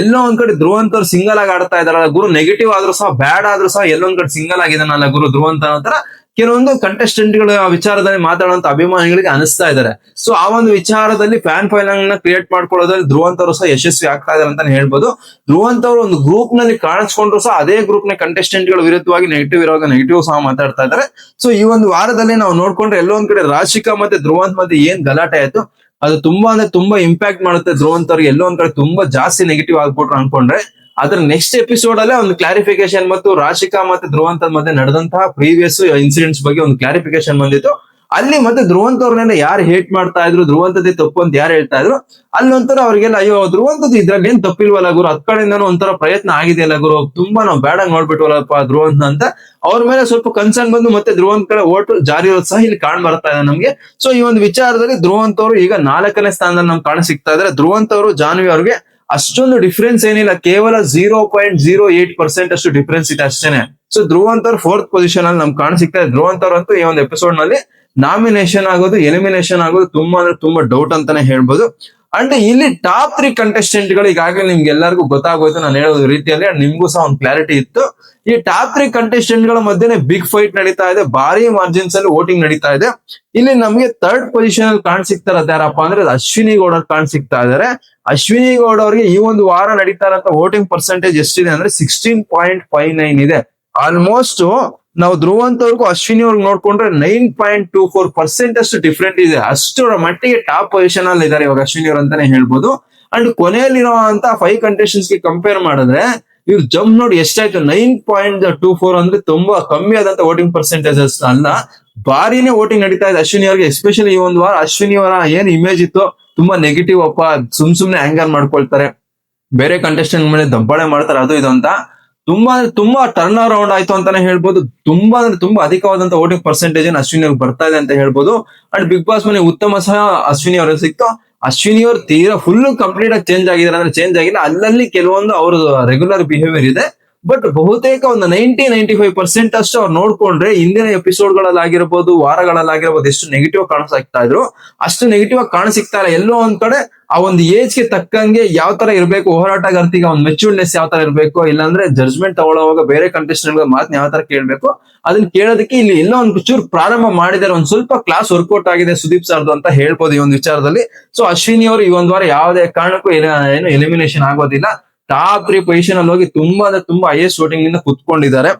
ಎಲ್ಲೋ ಒಂದ್ ಕಡೆ ಧ್ರುವಂತರ್ ಸಿಂಗಲ್ ಆಗಿ ಆಡ್ತಾ ಇದಾರಲ್ಲ ಗುರು ನೆಗೆಟಿವ್ ಆದ್ರೂ ಸಹ ಬ್ಯಾಡ್ ಆದ್ರೂ ಸಹ ಎಲ್ಲೊಂದ್ ಕಡೆ ಸಿಂಗಲ್ ಆಗಿದಾನಲ್ಲ ಗುರು ಧ್ರುವಂತರ ಅನ್ನೋ ತರ ಕೆಲವೊಂದು ಕಂಟೆಸ್ಟೆಂಟ್ಗಳ ವಿಚಾರದಲ್ಲಿ ಮಾತಾಡುವಂತ ಅಭಿಮಾನಿಗಳಿಗೆ ಅನಿಸ್ತಾ ಇದ್ದಾರೆ ಸೊ ಆ ಒಂದು ವಿಚಾರದಲ್ಲಿ ಫ್ಯಾನ್ ಫೈಲಿಂಗ್ನ ಕ್ರಿಯೇಟ್ ಮಾಡ್ಕೊಳ್ಳೋದ್ರಲ್ಲಿ ಧ್ರುವಂತವರು ಸಹ ಯಶಸ್ವಿ ಆಗ್ತಾ ಇದಾರೆ ಅಂತಾನೆ ಹೇಳ್ಬೋದು. ಧ್ರುವಂತವರು ಒಂದು ಗ್ರೂಪ್ನಲ್ಲಿ ಕಾಣಿಸ್ಕೊಂಡ್ರು ಸಹ ಅದೇ ಗ್ರೂಪ್ನ ಕಂಟೆಸ್ಟೆಂಟ್ಗಳ ವಿರುದ್ಧವಾಗಿ ನೆಗೆಟಿವ್ ಇರುವಾಗ ನೆಗೆಟಿವ್ ಸಹ ಮಾತಾಡ್ತಾ ಇದ್ದಾರೆ ಸೊ ಈ ಒಂದು ವಾರದಲ್ಲಿ ನಾವು ನೋಡ್ಕೊಂಡ್ರೆ ಎಲ್ಲೋ ಒಂದ್ ಕಡೆ ರಾಶಿಕಾ ಮತ್ತೆ ಧ್ರುವಂತ್ ಮತ್ತೆ ಏನ್ ಗಲಾಟೆ ಆಯ್ತು? ಅದು ತುಂಬಾ ಅಂದ್ರೆ ತುಂಬಾ ಇಂಪ್ಯಾಕ್ಟ್ ಮಾಡುತ್ತೆ ಧ್ರುವಂತ್ ಅವ್ರಿಗೆ ಎಲ್ಲೋ ಒಂದ್ ಕಡೆ ತುಂಬಾ ಜಾಸ್ತಿ ನೆಗೆಟಿವ್ ಆಗ್ಬಿಟ್ರು ಅನ್ಕೊಂಡ್ರೆ. ಅದ್ರ ನೆಕ್ಸ್ಟ್ ಎಪಿಸೋಡ್ ಅಲ್ಲೇ ಒಂದು ಕ್ಲಾರಿಫಿಕೇಶನ್ ಮತ್ತು ರಾಶಿಕಾ ಮತ್ತೆ ಧ್ರುವಂತ ಮಧ್ಯೆ ನಡೆದಂತಹ ಪ್ರೀವಿಯಸ್ ಇನ್ಸಿಡೆಂಟ್ಸ್ ಬಗ್ಗೆ ಒಂದು ಕ್ಲಾರಿಫಿಕೇಶನ್ ಬಂದಿತ್ತು. ಅಲ್ಲಿ ಮತ್ತೆ ಧ್ರುವಂತ ಅವ್ರನ್ನೆಲ್ಲ ಯಾರು ಹೇಟ್ ಮಾಡ್ತಾ ಇದ್ರು ಧ್ರುವಂತದೇ ತಪ್ಪು ಅಂತ ಯಾರು ಹೇಳ್ತಾ ಇದ್ರು? ಅಲ್ಲಿ ಒಂಥರ ಅವ್ರಿಗೆಲ್ಲ, ಅಯ್ಯೋ, ಧ್ರುವಂತದ್ದು ಇದ್ರಲ್ಲಿ ಏನ್ ತಪ್ಪಿಲ್ವಲ್ಲ ಗುರು? ಹತ್ ಕಡೆಯಿಂದನೂ ಒಂಥರ ಪ್ರಯತ್ನ ಆಗಿದೆಯಲ್ಲ ಗುರು? ತುಂಬಾ ನಾವು ಬೇಡಂಗ್ ನೋಡ್ಬಿಟ್ವಲ್ಲಪ್ಪ ಧ್ರುವಂತ ಅಂತ. ಅವ್ರ ಮೇಲೆ ಸ್ವಲ್ಪ ಕನ್ಸರ್ನ್ ಬಂದು ಮತ್ತೆ ಧ್ರುವಂತ ಕಡೆ ಓಟು ಜಾರಿ ಇರೋದು ಸಹ ಇಲ್ಲಿ ಕಾಣ್ ಬರ್ತಾ ಇದೆ ನಮ್ಗೆ. ಸೊ ಈ ಒಂದು ವಿಚಾರದಲ್ಲಿ ಧ್ರುವಂತ ಅವರು ಈಗ ನಾಲ್ಕನೇ ಸ್ಥಾನದಲ್ಲಿ ನಮ್ಗೆ ಕಾಣ ಸಿಗ್ತಾ ಇದ್ರೆ. ಧ್ರುವಂತ ಅವರು ಜಾನ್ವಿ ಅವ್ರಿಗೆ ಅಷ್ಟೊಂದು ಡಿಫ್ರೆನ್ಸ್ ಏನಿಲ್ಲ, ಕೇವಲ zero point zero eight percent ಅಷ್ಟು ಡಿಫ್ರೆನ್ಸ್ ಇದೆ ಅಷ್ಟೇನೆ. ಸೊ ಧ್ರುವಂತರ್ ಫೋರ್ತ್ ಪೊಸಿಷನ್ ಅಲ್ಲಿ ನಮ್ಗೆ ಕಾಣ ಇದೆ. ಧ್ರುವಂತರ್ ಅಂತೂ ಈ ಒಂದು ಎಪಿಸೋಡ್ನಲ್ಲಿ ನಾಮಿನೇಷನ್ ಆಗೋದು ಎಲಿಮಿನೇಷನ್ ಆಗೋದು ತುಂಬಾ ಅಂದ್ರೆ ತುಂಬಾ ಡೌಟ್ ಅಂತಾನೆ ಹೇಳ್ಬೋದು. ಅಂಡ್ ಇಲ್ಲಿ ಟಾಪ್ ತ್ರೀ ಕಂಟೆಸ್ಟೆಂಟ್ಗಳು ಈಗಾಗಲೇ ನಿಮ್ಗೆ ಎಲ್ಲರಿಗೂ ಗೊತ್ತಾಗೋಯ್ತು ನಾನು ಹೇಳೋದು ರೀತಿಯಲ್ಲಿ ಅಂಡ್ ನಿಮ್ಗೂ ಸಹ ಒಂದು ಕ್ಲಾರಿಟಿ ಇತ್ತು. ಈ ಟಾಪ್ ತ್ರೀ ಕಂಟೆಸ್ಟೆಂಟ್ಗಳ ಮಧ್ಯೆ ಬಿಗ್ ಫೈಟ್ ನಡೀತಾ ಇದೆ, ಭಾರಿ ಮಾರ್ಜಿನ್ಸ್ ಅಲ್ಲಿ ವೋಟಿಂಗ್ ನಡೀತಾ ಇದೆ. ಇಲ್ಲಿ ನಮಗೆ ಥರ್ಡ್ ಪೊಸಿಷನ್ ಅಲ್ಲಿ ಕಾಣ್ ಸಿಗ್ತಾರ ಯಾರಪ್ಪ ಅಂದ್ರೆ ಅದು ಅಶ್ವಿನಿ ಗೌಡ ಕಾಣ್ ಸಿಗ್ತಾ ಇದಾರೆ. ಅಶ್ವಿನಿ ಗೌಡ ಅವರಿಗೆ ಈ ಒಂದು ವಾರ ನಡೀತಾ ಇರೋ ವೋಟಿಂಗ್ ಪರ್ಸೆಂಟೇಜ್ ಎಷ್ಟಿದೆ ಅಂದ್ರೆ ಸಿಕ್ಸ್ಟೀನ್ ಪಾಯಿಂಟ್ ಫೈವ್ ನೈನ್ ಇದೆ. ಆಲ್ಮೋಸ್ಟ್ ನಾವು ಧ್ರುವಂತವ್ರಿಗೂ ಅಶ್ವಿನಿ ಅವ್ರಿಗೆ ನೋಡ್ಕೊಂಡ್ರೆ nine point two four percent ಅಷ್ಟು ಡಿಫ್ರೆಂಟ್ ಇದೆ. ಅಷ್ಟರ ಮಟ್ಟಿಗೆ ಟಾಪ್ ಪೊಸಿಷನ್ ಅಲ್ಲಿ ಇದ್ದಾರೆ ಇವಾಗ ಅಶ್ವಿನಿ ಅವ್ರು ಅಂತಾನೆ ಹೇಳ್ಬೋದು. ಅಂಡ್ ಕೊನೆಯಲ್ಲಿರುವಂತ ಫೈವ್ ಕಂಟೆಸ್ಟೆಂಟ್ಸ್ಗೆ ಕಂಪೇರ್ ಮಾಡಿದ್ರೆ ಇವ್ರು ಜಂಪ್ ನೋಡಿ ಎಷ್ಟಾಯ್ತು? ನೈನ್ ಪಾಯಿಂಟ್ ಟೂ ಫೋರ್ ಅಂದ್ರೆ ತುಂಬಾ ಕಮ್ಮಿ ಆದಂತ ವೋಟಿಂಗ್ ಪರ್ಸೆಂಟೇಜಸ್ ಅಲ್ಲ. ಬಾರಿನೇ ವೋಟಿಂಗ್ ನಡೀತಾ ಇದೆ ಅಶ್ವಿನಿ ಅವ್ರಿಗೆ ಎಸ್ಪೆಷಲಿ ಈ ಒಂದು ವಾರ ಅಶ್ವಿನಿ ಅವರ ಏನ್ ಇಮೇಜ್ ಇತ್ತು ತುಂಬಾ ನೆಗೆಟಿವ್ ಅಪ್ಪ, ಸುಮ್ ಸುಮ್ನೆ ಆಂಗರ್ ಮಾಡ್ಕೊಳ್ತಾರೆ. ಬೇರೆ ಕಂಟೆಸ್ಟೆಂಟ್ ಮೇಲೆ ದಬ್ಬಾಳೆ ಮಾಡ್ತಾರೆ, ಅದು ಇದು ಅಂತ. ತುಂಬಾ ತುಂಬಾ ಟರ್ನ್ ಅರೌಂಡ್ ಆಯ್ತು ಅಂತಾನೆ ಹೇಳ್ಬೋದು. ತುಂಬಾ ಅಂದ್ರೆ ತುಂಬಾ ಅಧಿಕವಾದಂತ ವೋಟಿಂಗ್ ಪರ್ಸೆಂಟೇಜ್ ಅಶ್ವಿನಿ ಅವ್ರಿಗೆ ಬರ್ತಾ ಇದೆ ಅಂತ ಹೇಳ್ಬೋದು. ಅಂಡ್ ಬಿಗ್ ಬಾಸ್ ಮನೆ ಉತ್ತಮ ಸಹ ಅಶ್ವಿನಿ ಅವ್ರಿಗೆ ಸಿಕ್ತು. ಅಶ್ವಿನಿ ಅವ್ರು ತೀರಾ ಫುಲ್ ಕಂಪ್ಲೀಟ್ ಆಗಿ ಚೇಂಜ್ ಆಗಿದ್ದಾರೆ. ಅಂದ್ರೆ ಚೇಂಜ್ ಆಗಿಲ್ಲ. ಅಲ್ಲಲ್ಲಿ ಕೆಲವೊಂದು ಅವ್ರ ರೆಗ್ಯುಲರ್ ಬಿಹೇವಿಯರ್ ಇದೆ. ಬಟ್ ಬಹುತೇಕ ಒಂದು ನೈಂಟಿ ನೈಂಟಿ ಫೈವ್ ಪರ್ಸೆಂಟ್ ಅಷ್ಟು ಅವ್ರು ನೋಡ್ಕೊಂಡ್ರೆ ಹಿಂದಿನ ಎಪಿಸೋಡ್ ಗಳಲ್ಲಾಗಿರ್ಬೋದು, ವಾರಗಳಲ್ಲಾಗಿರ್ಬೋದು ಎಷ್ಟು ನೆಗೆಟಿವ್ ಕಾಣಿಸ್ತಾ ಇದ್ರು. ಅಷ್ಟು ನೆಗೆಟಿವ್ ಆಗಿ ಕಾಣಿಸಿಕ್ತಾ ಇಲ್ಲ. ಎಲ್ಲೋ ಒಂದ್ ಕಡೆ ಆ ಒಂದು ಏಜ್ಗೆ ತಕ್ಕಂಗೆ ಯಾವ ತರ ಇರಬೇಕು ಹೋರಾಟಗಾರ್ತಿಗೆ ಒಂದು ಮೆಚೂರ್ನೆಸ್ ಯಾವ ತರ ಇರಬೇಕು, ಇಲ್ಲಾಂದ್ರೆ ಜಡ್ಜ್ಮೆಂಟ್ ತಗೊಳ್ಳೋವಾಗ ಬೇರೆ ಕಂಟೆಸ್ಟೆಂಟ್ ಮಾತನ್ನ ಯಾವ ತರ ಕೇಳ್ಬೇಕು ಅದನ್ನ ಕೇಳೋದಕ್ಕೆ ಇಲ್ಲಿ ಎಲ್ಲೋ ಒಂದು ಚೂರು ಪ್ರಾರಂಭ ಮಾಡಿದ್ದಾರೆ ಒಂದ್ ಸ್ವಲ್ಪ ಕ್ಲಾಸ್ ವರ್ಕೌಟ್ ಆಗಿದೆ ಸುದೀಪ್ ಸರ್ದು ಅಂತ ಹೇಳ್ಬೋದು ಈ ಒಂದು ವಿಚಾರದಲ್ಲಿ. ಸೊ ಅಶ್ವಿನಿ ಅವರು ಈ ಒಂದು ವಾರ ಯಾವುದೇ ಕಾರಣಕ್ಕೂ ಏನು ಎಲಿಮಿನೇಷನ್ ಆಗೋದಿಲ್ಲ. ಟಾಪ್ ತ್ರೀ ಪೊಸಿಷನ್ ಅಲ್ಲಿ ಹೋಗಿ ತುಂಬಾ ಅಂದ್ರೆ ತುಂಬಾ ಹೈಯೆಸ್ಟ್ ವೋಟಿಂಗ್ನಿಂದ ಕುತ್ಕೊಂಡಿದ್ದಾರೆ.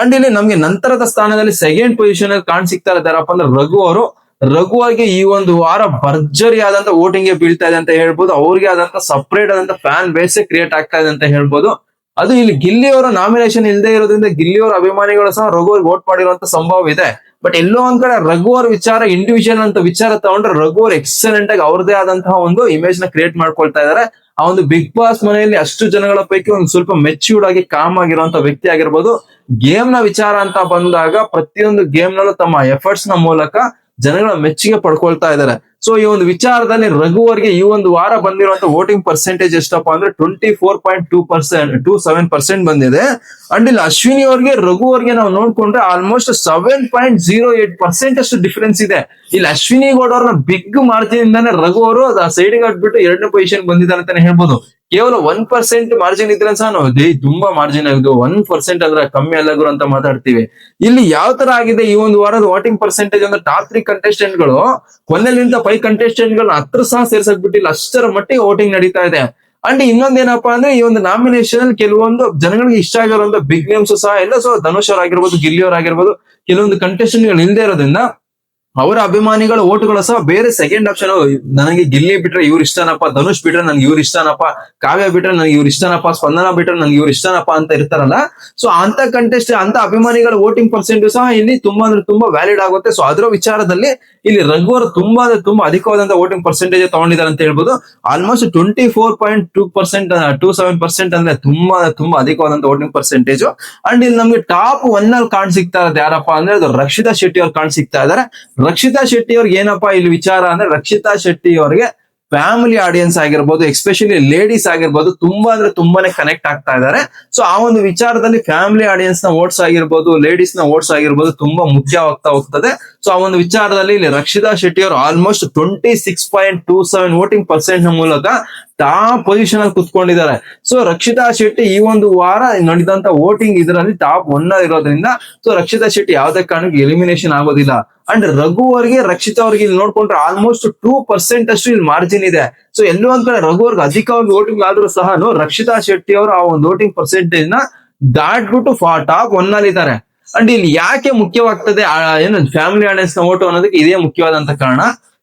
ಅಂಡ್ ಇಲ್ಲಿ ನಮ್ಗೆ ನಂತರದ ಸ್ಥಾನದಲ್ಲಿ ಸೆಕೆಂಡ್ ಪೊಸಿಷನ್ ಅಲ್ಲಿ ಕಾಣ್ ಸಿಗ್ತಾ ಇದ್ದಾರಪ್ಪ ಅಂದ್ರೆ ರಘು ಅವರು. ರಘು ಅವ್ರಿಗೆ ಈ ಒಂದು ವಾರ ಭರ್ಜರಿ ಆದಂತ ವೋಟಿಂಗ್ಗೆ ಬೀಳ್ತಾ ಇದೆ ಅಂತ ಹೇಳ್ಬೋದು. ಅವ್ರಿಗೆ ಆದಂತ ಸಪ್ರೇಟ್ ಆದಂತ ಫ್ಯಾನ್ ಬೇಸ್ ಕ್ರಿಯೇಟ್ ಆಗ್ತಾ ಇದೆ ಅಂತ ಹೇಳ್ಬೋದು. ಅದು ಇಲ್ಲಿ ಗಿಲ್ಲಿ ಅವರ ನಾಮಿನೇಷನ್ ಇಲ್ಲದೆ ಇರೋದ್ರಿಂದ ಗಿಲ್ಲಿ ಅವರ ಅಭಿಮಾನಿಗಳು ಸಹ ರಘು ಅವ್ರಿಗೆ ವೋಟ್ ಮಾಡಿರುವಂತ ಸಂಭವ ಇದೆ. ಬಟ್ ಎಲ್ಲೋ ಒಂದ್ ಕಡೆ ರಘು ಅವ್ರ ವಿಚಾರ ಇಂಡಿವಿಜುವಲ್ ಅಂತ ವಿಚಾರ ತಗೊಂಡ್ರೆ ರಘು ಅವ್ರು ಎಕ್ಸಲೆಂಟ್ ಆಗಿ ಅವ್ರದೇ ಆದಂತಹ ಒಂದು ಇಮೇಜ್ನ ಕ್ರಿಯೇಟ್ ಮಾಡ್ಕೊಳ್ತಾ ಇದಾರೆ ಆ ಒಂದು ಬಿಗ್ ಬಾಸ್ ಮನೆಯಲ್ಲಿ ಅಷ್ಟು ಜನಗಳ ಪೈಕಿ ಒಂದು ಸ್ವಲ್ಪ ಮೆಚ್ಯೂರ್ಡ್ ಆಗಿ ಕಾಮ್ ಆಗಿರುವಂತ ವ್ಯಕ್ತಿ ಆಗಿರ್ಬೋದು. ಗೇಮ್ನ ವಿಚಾರ ಅಂತ ಬಂದಾಗ ಪ್ರತಿಯೊಂದು ಗೇಮ್ ನಲ್ಲೂ ತಮ್ಮ ಎಫರ್ಟ್ಸ್ನ ಮೂಲಕ ಜನಗಳ ಮೆಚ್ಚುಗೆ ಪಡ್ಕೊಳ್ತಾ ಇದ್ದಾರೆ. ಸೊ ಈ ಒಂದು ವಿಚಾರದಲ್ಲಿ ರಘು ಅವರಿಗೆ ಈ ಒಂದು ವಾರ ಬಂದಿರುವಂತ ವೋಟಿಂಗ್ ಪರ್ಸೆಂಟೇಜ್ ಎಷ್ಟಪ್ಪ ಅಂದ್ರೆ twenty four point two percent two seven percent ಬಂದಿದೆ. ಅಂಡ್ ಇಲ್ಲಿ ಅಶ್ವಿನಿ ಅವ್ರಿಗೆ, ರಘು ಅವ್ರಿಗೆ ನಾವು ನೋಡ್ಕೊಂಡ್ರೆ almost seven point zero eight percent ಅಷ್ಟು ಡಿಫರೆನ್ಸ್ ಇದೆ. ಇಲ್ಲಿ ಅಶ್ವಿನಿ ಗೌಡ ಅವ್ರನ್ನ ಬಿಗ್ ಮಾರ್ಜಿನ್ ಇಂದಾನೆ ರಘು ಅವರು ಸೈಡಿಗೆ ಹಾಕ್ಬಿಟ್ಟು ಎರಡನೇ ಪೊಸಿಷನ್ ಬಂದಿದ್ದಾರೆ ಅಂತಾನೆ ಹೇಳ್ಬೋದು. ಕೇವಲ ಒನ್ ಪರ್ಸೆಂಟ್ ಮಾರ್ಜಿನ್ ಇದ್ರೆ ಸಹ ನಾವು ದೇ ತುಂಬಾ ಮಾರ್ಜಿನ್ ಆಗಿದೆ. ಒನ್ ಪರ್ಸೆಂಟ್ ಅಂದ್ರೆ ಕಮ್ಮಿ ಅಲ್ಲ ಗುರು ಅಂತ ಮಾತಾಡ್ತೀವಿ. ಇಲ್ಲಿ ಯಾವ ತರ ಆಗಿದೆ ಈ ಒಂದು ವಾರದ ವಾಟಿಂಗ್ ಪರ್ಸೆಂಟೇಜ್ ಅಂದ್ರೆ ಟಾಪ್ ತ್ರೀ ಕಂಟೆಸ್ಟೆಂಟ್ಗಳು, ಕೊನೆಲಿಂದ ಫೈವ್ ಕಂಟೆಸ್ಟೆಂಟ್ ಗಳನ್ನ ಹತ್ರ ಸಹ ಸೇರ್ಸಕ್ ಬಿಟ್ಟಿಲ್ಲ ಅಷ್ಟರ ಮಟ್ಟಿಗೆ ವೋಟಿಂಗ್ ನಡೀತಾ ಇದೆ. ಅಂಡ್ ಇನ್ನೊಂದೇನಪ್ಪಾ ಅಂದ್ರೆ ಈ ಒಂದು ನಾಮಿನೇಷನ್ ಕೆಲವೊಂದು ಜನಗಳಿಗೆ ಇಷ್ಟ ಆಗಿರೋ ಬಿಗ್ ನೇಮ್ಸ್ ಸಹ, ಎಲ್ಲ ಸೊ ಧನುಷ್ ಅವರಾಗಿರ್ಬೋದು, ಗಿಲ್ಲಿ ಅವರಾಗಿರ್ಬೋದು, ಕೆಲವೊಂದು ಕಂಟೆಸ್ಟೆಂಟ್ಗಳು ಇಲ್ಲದೆ ಇರೋದ್ರಿಂದ ಅವರ ಅಭಿಮಾನಿಗಳ, ಓಟುಗಳು ಸಹ ಬೇರೆ ಸೆಕೆಂಡ್ ಆಪ್ಷನ್ ನನಗೆ ಗಿಲ್ಲಿ ಬಿಟ್ರೆ ಇವ್ರು ಇಷ್ಟನಪ್ಪ, ಧನುಷ್ ಬಿಟ್ರೆ ನನ್ಗೆ ಇವ್ರು ಇಷ್ಟನಪ್ಪ, ಕಾವ್ಯ ಬಿಟ್ರೆ ನನ್ಗೆ ಇವ್ರು ಇಷ್ಟನಪ್ಪ, ಸ್ಪಂದನ ಬಿಟ್ರೆ ನನ್ಗೆ ಇವ್ರು ಇಷ್ಟನಪ್ಪ ಅಂತ ಇರ್ತಾರಲ್ಲ. ಸೊ ಅಂತ ಕಂಟೆಸ್ಟ್ ಅಂತ ಅಭಿಮಾನಿಗಳ ವೋಟಿಂಗ್ ಪರ್ಸೆಂಟ್ ಸಹ ಇಲ್ಲಿ ತುಂಬಾ ಅಂದ್ರೆ ತುಂಬಾ ವ್ಯಾಲಿಡ್ ಆಗುತ್ತೆ. ಸೊ ಅದರ ವಿಚಾರದಲ್ಲಿ ಇಲ್ಲಿ ರಘುವರ್ ತುಂಬಾ ತುಂಬಾ ಅಧಿಕವಾದಂತ ವೋಟಿಂಗ್ ಪರ್ಸೆಂಟೇಜ್ ತಗೊಂಡಿದ್ದಾರೆ ಅಂತ ಹೇಳ್ಬೋದು. Almost twenty four point two percent two seven percent ಅಂದ್ರೆ ತುಂಬಾ ತುಂಬಾ ಅಧಿಕವಾದಂತ ವೋಟಿಂಗ್ ಪರ್ಸೆಂಟೇಜ್ ಅಂಡ್ ಇಲ್ಲಿ ನಮ್ಗೆ ಟಾಪ್ ಒನ್ ಅಲ್ಲಿ ಕಾಣ್ ಸಿಗ್ತಾ ಇರೋದು ಯಾರಪ್ಪ ಅಂದ್ರೆ ಅದು ರಕ್ಷಿತಾ ಶೆಟ್ಟಿ ಅವ್ರು ಕಾಣ್ ಸಿಗ್ತಾ ಇದಾರೆ ರಕ್ಷಿತಾ ಶೆಟ್ಟಿ ಅವ್ರಿಗೆ ಏನಪ್ಪಾ ಇಲ್ಲಿ ವಿಚಾರ ಅಂದ್ರೆ ರಕ್ಷಿತಾ ಶೆಟ್ಟಿ ಅವ್ರಿಗೆ ಫ್ಯಾಮಿಲಿ ಆಡಿಯನ್ಸ್ ಆಗಿರ್ಬೋದು ಎಸ್ಪೆಷಲಿ ಲೇಡೀಸ್ ಆಗಿರ್ಬೋದು, ತುಂಬಾ ಅಂದ್ರೆ ತುಂಬಾನೇ ಕನೆಕ್ಟ್ ಆಗ್ತಾ ಇದ್ದಾರೆ. ಸೊ ಆ ಒಂದು ವಿಚಾರದಲ್ಲಿ ಫ್ಯಾಮಿಲಿ ಆಡಿಯನ್ಸ್ನ ಓಟ್ಸ್ ಆಗಿರ್ಬೋದು ಲೇಡೀಸ್ನ ಓಟ್ಸ್ ಆಗಿರ್ಬೋದು ತುಂಬಾ ಮುಖ್ಯವಾಗ್ತಾ ಹೋಗ್ತದೆ. ಸೊ ಆ ಒಂದು ವಿಚಾರದಲ್ಲಿ ಇಲ್ಲಿ ರಕ್ಷಿತಾ ಶೆಟ್ಟಿ ಅವರು almost twenty six point two seven voting percent ಮೂಲಕ ಟಾಪ್ ಪೊಸಿಷನ್ ಅಲ್ಲಿ ಕುತ್ಕೊಂಡಿದ್ದಾರೆ. ಸೊ ರಕ್ಷಿತಾ ಶೆಟ್ಟಿ ಈ ಒಂದು ವಾರ ನಡೆದಂತ ವೋಟಿಂಗ್ ಇದರಲ್ಲಿ ಟಾಪ್ ಒನ್ ಇರೋದ್ರಿಂದ ಸೊ ರಕ್ಷಿತಾ ಶೆಟ್ಟಿ ಯಾವುದೇ ಕಾರಣಕ್ಕೂ ಎಲಿಮಿನೇಷನ್ ಆಗೋದಿಲ್ಲ. ಅಂಡ್ ರಘು ಅವರಿಗೆ ರಕ್ಷಿತಾ ಅವ್ರಿಗೆ ಇಲ್ಲಿ ನೋಡ್ಕೊಂಡ್ರೆ ಆಲ್ಮೋಸ್ಟ್ ಟೂ ಪರ್ಸೆಂಟ್ ಅಷ್ಟು ಇಲ್ಲಿ ಮಾರ್ಜಿನ್ ಇದೆ. ಸೊ ಎಲ್ಲೋ ಒಂದ್ ಕಡೆ ರಘು ಅವ್ರಿಗೆ ಅಧಿಕವಾಗಿ ವೋಟಿಂಗ್ ಆದ್ರೂ ಸಹ ರಕ್ಷಿತಾ ಶೆಟ್ಟಿ ಅವರು ಆ ಒಂದು ವೋಟಿಂಗ್ ಪರ್ಸೆಂಟೇಜ್ನ ದಾಟ್ಬಿಟ್ಟು ಟಾಪ್ ಒನ್ ಅಲ್ಲಿ ಇದ್ದಾರೆ. ಅಂಡ್ ಇಲ್ಲಿ ಯಾಕೆ ಮುಖ್ಯವಾಗ್ತದೆ ಆ, ಏನು ಫ್ಯಾಮಿಲಿ ಆಡಿಯನ್ಸ್ನ ಓಟು ಅನ್ನೋದಕ್ಕೆ ಇದೇ ಮುಖ್ಯವಾದಂತ ಕಾರಣ.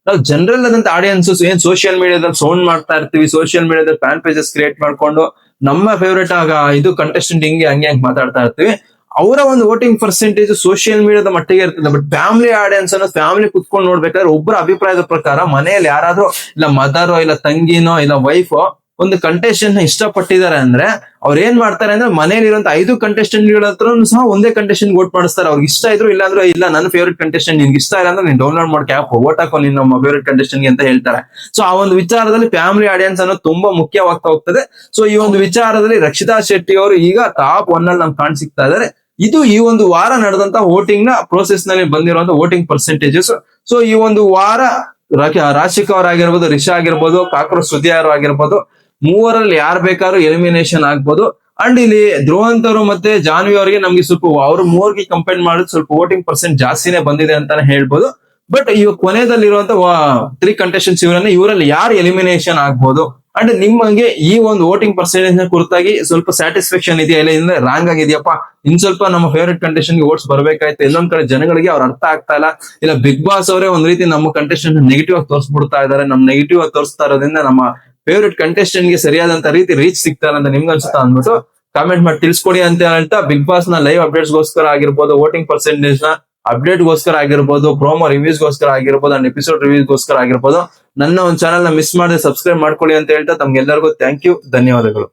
ನಾವು ಜನರಲ್ ಆದಂತ ಆಡಿಯನ್ಸಸ್ ಏನ್ ಸೋಷಿಯಲ್ ಮೀಡಿಯಾದಲ್ಲಿ ಸೌಂಡ್ ಮಾಡ್ತಾ ಇರ್ತೀವಿ ಸೋಷಿಯಲ್ ಮೀಡಿಯಾದಲ್ಲಿ ಫ್ಯಾನ್ ಪೇಜಸ್ ಕ್ರಿಯೇಟ್ ಮಾಡ್ಕೊಂಡು ನಮ್ಮ ಫೇವ್ರೇಟ್ ಆಗ ಇದು ಕಂಟೆಸ್ಟೆಂಟ್ ಹಿಂಗೆ ಹಂಗೆ ಹಂಗೆ ಮಾತಾಡ್ತಾ ಇರ್ತೀವಿ. ಅವರ ಒಂದು ವೋಟಿಂಗ್ ಪರ್ಸೆಂಟೇಜ್ ಸೋಷಿಯಲ್ ಮೀಡಿಯಾದ ಮಟ್ಟಿಗೆ ಇರ್ತದೆ. ಬಟ್ ಫ್ಯಾಮಿಲಿ ಆಡಿಯನ್ಸ್ ಅನ್ನೋ ಫ್ಯಾಮಿಲಿ ಕುತ್ಕೊಂಡು ನೋಡ್ಬೇಕಾದ್ರೆ ಒಬ್ಬರ ಅಭಿಪ್ರಾಯದ ಪ್ರಕಾರ ಮನೆಯಲ್ಲಿ ಯಾರಾದ್ರೂ ಇಲ್ಲ ಮದರೋ ಇಲ್ಲ ತಂಗಿನೋ ಇಲ್ಲ ವೈಫೋ ಒಂದು ಕಂಟೆಸ್ಟೆಂಟ್ನ ಇಷ್ಟಪಟ್ಟಿದ್ದಾರೆ ಅಂದ್ರೆ ಅವ್ರು ಏನ್ ಮಾಡ್ತಾರೆ ಅಂದ್ರೆ ಮನೇಲಿ ಇರುವಂತ ಐದು ಕಂಟೆಸ್ಟೆಂಟ್ ಹತ್ರ ಸಹ ಒಂದೇ ಕಂಟೆಸ್ಟೆಂಟ್ ವೋಟ್ ಮಾಡಿಸ್ತಾರೆ. ಅವ್ರಿಗೆ ಇಷ್ಟ ಇದ್ರು ಇಲ್ಲ ಅಂದ್ರೆ ಇಲ್ಲ, ನನ್ನ ಫೇವ್ರೆಟ್ ಕಂಟೆಸ್ಟೆಂಟ್ ನಿನ್ಗೆ ಇಷ್ಟ ಇಲ್ಲ ಅಂದ್ರೆ ನೀನ್ ಡೌನ್ಲೋಡ್ ಮಾಡ್ಕೆ ಆಪ್ ವೋಟ್ ಹಾಕೋ ನಿನ್ನ ನಮ್ಮ ಫೇವ್ರೆಟ್ ಕಂಟೆಸ್ಟೆಂಟ್ ಅಂತ ಹೇಳ್ತಾರೆ. ಸೊ ಆ ಒಂದು ವಿಚಾರದಲ್ಲಿ ಫ್ಯಾಮಿಲಿ ಆಡಿಯನ್ಸ್ ಅನ್ನೋದು ತುಂಬಾ ಮುಖ್ಯವಾಗ್ತಾ ಹೋಗ್ತದೆ. ಸೊ ಈ ಒಂದು ವಿಚಾರದಲ್ಲಿ ರಕ್ಷಿತಾ ಶೆಟ್ಟಿ ಅವರು ಈಗ ಟಾಪ್ ಒನ್ ಅಲ್ಲಿ ನಮ್ಗೆ ಕಾಣ್ ಸಿಗ್ತಾ ಇದಾರೆ. ಇದು ಈ ಒಂದು ವಾರ ನಡೆದಂತ ವೋಟಿಂಗ್ನ ಪ್ರೋಸೆಸ್ನಲ್ಲಿ ಬಂದಿರುವಂತ ವೋಟಿಂಗ್ ಪರ್ಸೆಂಟೇಜಸ್ ಸೊ ಈ ಒಂದು ವಾರ ರಾಶಿಕ್ ಅವರಾಗಿರ್ಬೋದು ರಿಷಾ ಆಗಿರ್ಬೋದು, ಕಾಕ್ರೋಚ್ ಸುದಿಯಾರು ಆಗಿರ್ಬೋದು ಮೂವರಲ್ಲಿ ಯಾರು ಬೇಕಾದ್ರೂ ಎಲಿಮಿನೇಷನ್ ಆಗ್ಬೋದು. ಅಂಡ್ ಇಲ್ಲಿ ಧ್ರುವಂತರು ಮತ್ತೆ ಜಾನ್ವಿ ಅವರಿಗೆ ನಮ್ಗೆ ಸ್ವಲ್ಪ ಅವ್ರು ಮೂವರ್ಗೆ ಕಂಪೇರ್ ಮಾಡಿದ್ರೆ ಸ್ವಲ್ಪ ವೋಟಿಂಗ್ ಪರ್ಸೆಂಟ್ ಜಾಸ್ತಿನೇ ಬಂದಿದೆ ಅಂತಾನೆ ಹೇಳ್ಬೋದು. ಬಟ್ ಇವ ಕೊನೆಯದಲ್ಲಿರುವಂತ ತ್ರೀ ಕಂಟೆಸ್ಟೆಂಟ್ಸ್ ಇವರನ್ನ ಇವರಲ್ಲಿ ಯಾರು ಎಲಿಮಿನೇಷನ್ ಆಗ್ಬೋದು? ಅಂಡ್ ನಿಮಗೆ ಈ ಒಂದು ವೋಟಿಂಗ್ ಪರ್ಸೆಂಟೇಜ್ನ ಕುರಿತಾಗಿ ಸ್ವಲ್ಪ ಸ್ಯಾಟಿಸ್ಫ್ಯಾಕ್ಷನ್ ಇದೆಯಾ? ಇಲ್ಲ ಇಲ್ಲ ರಾಂಗ್ ಆಗಿದೆಯಪ್ಪ. ಇನ್ ಸ್ವಲ್ಪ ನಮ್ಮ ಫೇವರೇಟ್ ಕಂಟೆಸ್ಟೆಂಟ್ಗೆ ಓಟ್ಸ್ ಬರ್ಬೇಕಾಯ್ತು. ಇನ್ನೊಂದ್ ಕಡೆ ಜನಗಳಿಗೆ ಅವ್ರ ಅರ್ಥ ಆಗ್ತಾ ಇಲ್ಲ. ಇಲ್ಲ ಬಿಗ್ ಬಾಸ್ ಅವರೇ ಒಂದ್ ರೀತಿ ನಮ್ಮ ಕಂಟೆಸ್ಟೆಂಟ್ ನೆಗೆಟಿವ್ ಆಗಿ ತೋರಿಸ್ಬಿಡ್ತಾ ಇದಾರೆ. ನಮ್ ನೆಗೆಟಿವ್ ಆಗಿ ತೋರಿಸ್ತಾ ಇರೋದ್ರಿಂದ ನಮ್ಮ ಫೇವರೇಟ್ ಕಂಟೆಸ್ಟೆಂಟ್ಗೆ ಸರಿಯಾದಂತ ರೀತಿ ರೀಚ್ ಸಿಗ್ತಾರಂತ ನಿಮ್ಗೆ ಅನ್ಸುತ್ತಾ ಅಂದ್ಬಿಟ್ಟು ಕಾಮೆಂಟ್ ಮಾಡಿ ತಿಳಿಸ್ಕೊಡಿ ಅಂತ ಹೇಳ್ತಾ ಬಿಗ್ ಬಾಸ್ನ ಲೈವ್ ಅಪ್ಡೇಟ್ಸ್ ಗೋಸ್ಕರ ಆಗಿರ್ಬೋದು ವೋಟಿಂಗ್ ಪರ್ಸೆಂಟೇಜ್ನ ಅಪ್ಡೇಟ್ ಗೋಸ್ಕರ ಆಗಿರ್ಬೋದು ಪ್ರೋಮೋ ರಿವ್ಯೂಸ್ ಗೋಸ್ಕರ ಆಗಿರ್ಬೋದು ಅಂಡ್ ಎಪಿಸೋಡ್ ರಿವ್ಯೂಸ್ ಗೋಸ್ಕರ ಆಗಿರ್ಬೋದು. ನನ್ನ ಒಂದು ಚಾನಲ್ನ ಮಿಸ್ ಮಾಡದೆ ಸಬ್ಸ್ಕ್ರೈಬ್ ಮಾಡ್ಕೊಳ್ಳಿ ಅಂತ ಹೇಳ್ತಾ ತಮ್ಗೆಲ್ಲರಿಗೂ ಥ್ಯಾಂಕ್ ಯು ಧನ್ಯವಾದಗಳು.